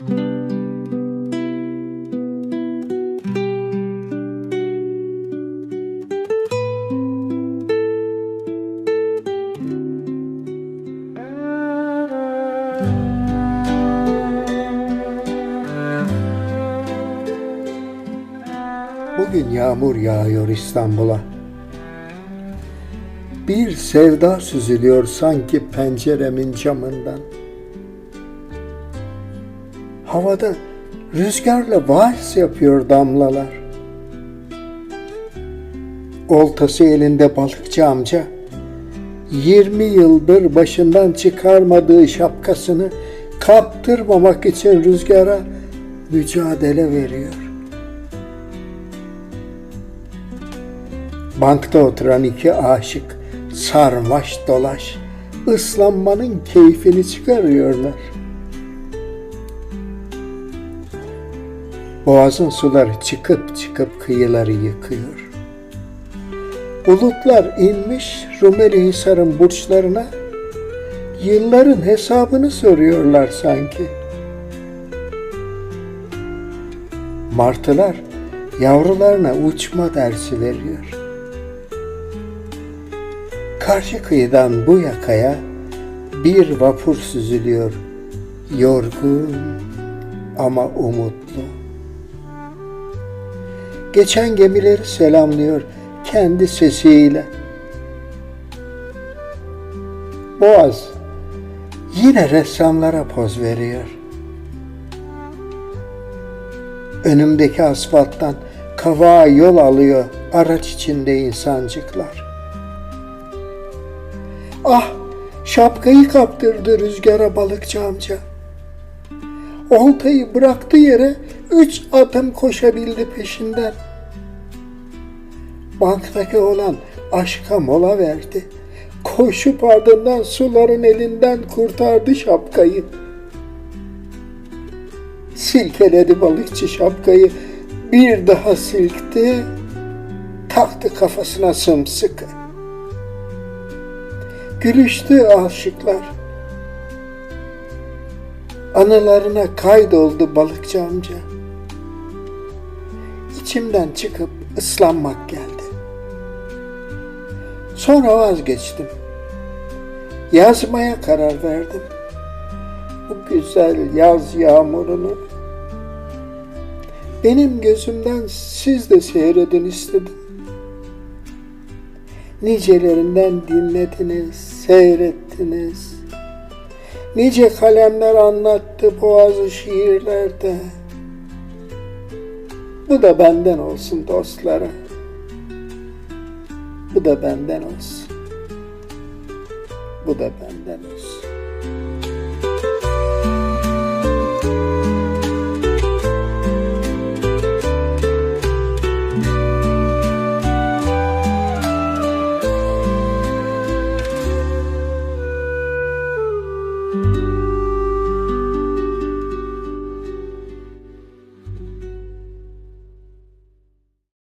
Bugün yağmur yağıyor İstanbul'a. Bir sevda süzülüyor sanki penceremin camından. Havada rüzgarla vals yapıyor damlalar. Oltası elinde balıkçı amca 20 yıldır başından çıkarmadığı şapkasını kaptırmamak için rüzgara mücadele veriyor. Bankta oturan iki aşık sarmaş dolaş ıslanmanın keyfini çıkarıyorlar. Boğazın suları çıkıp çıkıp kıyıları yıkıyor. Bulutlar inmiş Rumeli Hisar'ın burçlarına yılların hesabını soruyorlar sanki. Martılar yavrularına uçma dersi veriyor. Karşı kıyıdan bu yakaya bir vapur süzülüyor. Yorgun ama umutlu. Geçen gemileri selamlıyor kendi sesiyle. Boğaz yine ressamlara poz veriyor. Önümdeki asfalttan kavağa yol alıyor araç içinde insancıklar. Ah şapkayı kaptırdı rüzgara balıkçı amca. Oltayı bıraktı yere üç adım koşabildi peşinden. Banktaki olan aşka mola verdi. Koşup ardından suların elinden kurtardı şapkayı. Silkeledi balıkçı şapkayı, bir daha silkti, taktı kafasına sımsıkı. Gülüştü aşıklar. Anılarına kaydoldu balıkçı amca. İçimden çıkıp ıslanmak geldi. Sonra vazgeçtim. Yazmaya karar verdim. Bu güzel yaz yağmurunu benim gözümden siz de seyredin istedim. Nicelerinden dinlediniz, seyrettiniz. Nice kalemler anlattı boğazı şiirlerde. Bu da benden olsun dostlara. Bu da benden olsun. Bu da benden olsun.